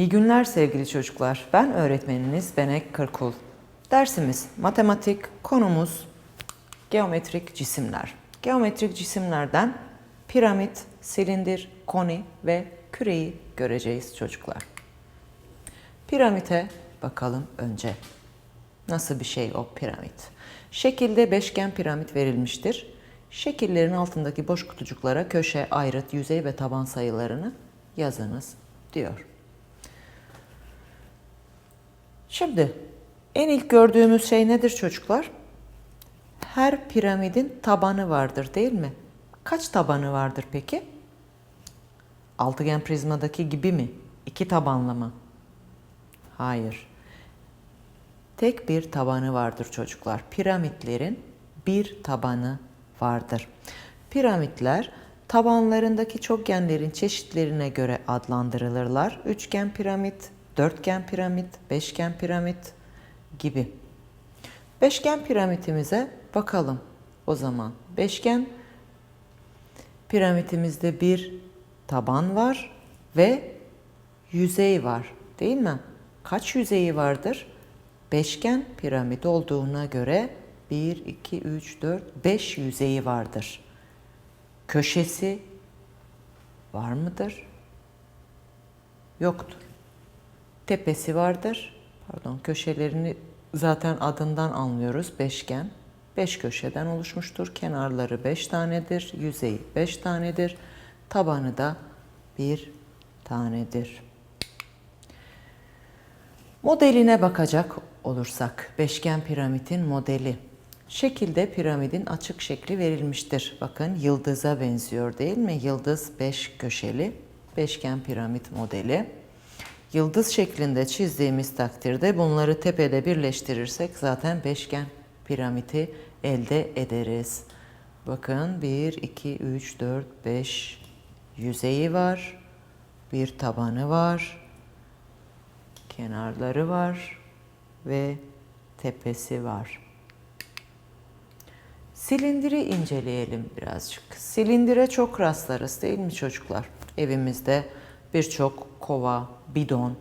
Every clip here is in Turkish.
İyi günler sevgili çocuklar. Ben öğretmeniniz Benek Kırkul. Dersimiz matematik, konumuz geometrik cisimler. Geometrik cisimlerden piramit, silindir, koni ve küreyi göreceğiz çocuklar. Piramite bakalım önce. Nasıl bir şey o piramit? Şekilde beşgen piramit verilmiştir. Şekillerin altındaki boş kutucuklara köşe, ayrıt, yüzey ve taban sayılarını yazınız diyor. Şimdi en ilk gördüğümüz şey nedir çocuklar? Her piramidin tabanı vardır değil mi? Kaç tabanı vardır peki? Altıgen prizmadaki gibi mi? İki tabanlı mı? Hayır. Tek bir tabanı vardır çocuklar. Piramitlerin bir tabanı vardır. Piramitler tabanlarındaki çokgenlerin çeşitlerine göre adlandırılırlar. Üçgen piramit, dörtgen piramit, beşgen piramit gibi. Beşgen piramitimize bakalım. O zaman beşgen piramitimizde bir taban var ve yüzey var değil mi? Kaç yüzeyi vardır? Beşgen piramit olduğuna göre 1, 2, 3, 4, 5 yüzeyi vardır. Köşesi var mıdır? Yoktur. Tepesi vardır. Pardon, köşelerini zaten adından anlıyoruz. Beşgen. Beş köşeden oluşmuştur. Kenarları beş tanedir. Yüzeyi beş tanedir. Tabanı da bir tanedir. Modeline bakacak olursak, beşgen piramidin modeli. Şekilde piramidin açık şekli verilmiştir. Bakın yıldıza benziyor değil mi? Yıldız beş köşeli beşgen piramit modeli. Yıldız şeklinde çizdiğimiz takdirde bunları tepede birleştirirsek zaten beşgen piramidi elde ederiz. Bakın 1, 2, 3, 4, 5 yüzeyi var. Bir tabanı var. Kenarları var ve tepesi var. Silindiri inceleyelim birazcık. Silindire çok rastlarız değil mi çocuklar? Evimizde birçok kova, bidon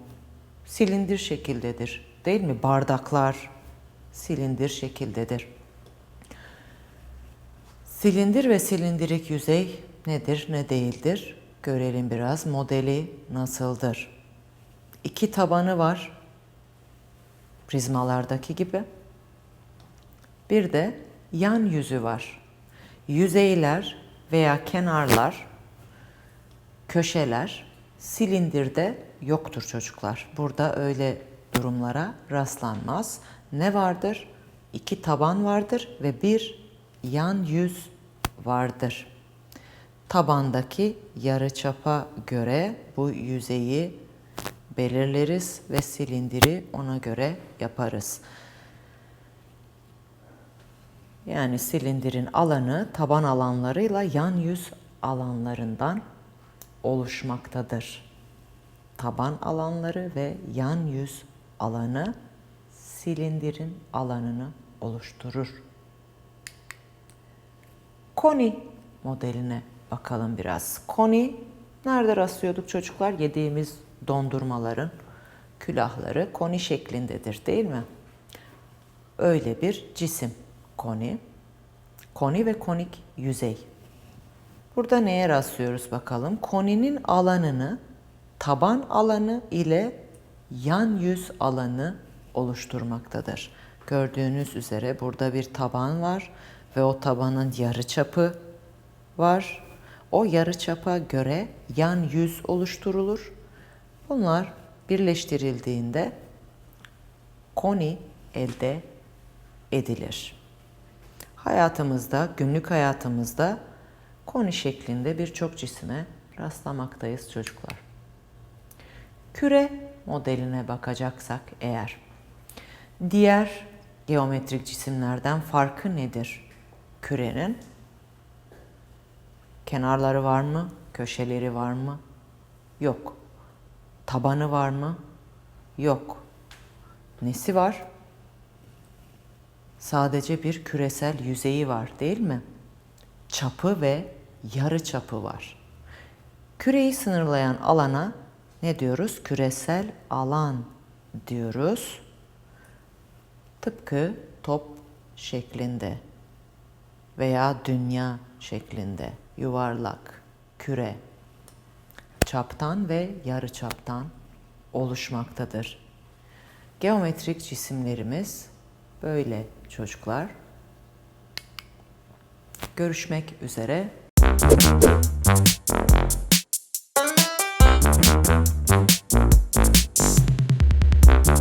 silindir şekildedir. Değil mi? Bardaklar silindir şekildedir. Silindir ve silindirik yüzey nedir, ne değildir? Görelim biraz. Modeli nasıldır? İki tabanı var. Prizmalardaki gibi. Bir de yan yüzü var. Yüzeyler veya kenarlar, köşeler silindirde yoktur çocuklar. Burada öyle durumlara rastlanmaz. Ne vardır? İki taban vardır ve bir yan yüz vardır. Tabandaki yarıçapa göre bu yüzeyi belirleriz ve silindiri ona göre yaparız. Yani silindirin alanı taban alanlarıyla yan yüz alanlarından oluşmaktadır. Taban alanları ve yan yüz alanı silindirin alanını oluşturur. Koni modeline bakalım biraz. Koni nerede rastlıyorduk çocuklar? Yediğimiz dondurmaların külahları koni şeklindedir değil mi? Öyle bir cisim koni. Koni ve konik yüzey. Burada neye rastlıyoruz bakalım? Koninin alanını taban alanı ile yan yüz alanı oluşturmaktadır. Gördüğünüz üzere burada bir taban var ve o tabanın yarıçapı var. O yarıçapa göre yan yüz oluşturulur. Bunlar birleştirildiğinde koni elde edilir. Hayatımızda, günlük hayatımızda koni şeklinde birçok cisime rastlamaktayız çocuklar. Küre modeline bakacaksak eğer diğer geometrik cisimlerden farkı nedir? Kürenin kenarları var mı? Köşeleri var mı? Yok. Tabanı var mı? Yok. Nesi var? Sadece bir küresel yüzeyi var değil mi? Çapı ve yarı çapı var. Küreyi sınırlayan alana ne diyoruz? Küresel alan diyoruz. Tıpkı top şeklinde veya dünya şeklinde yuvarlak, küre, çaptan ve yarı çaptan oluşmaktadır. Geometrik cisimlerimiz böyle çocuklar. Görüşmek üzere. Thank you.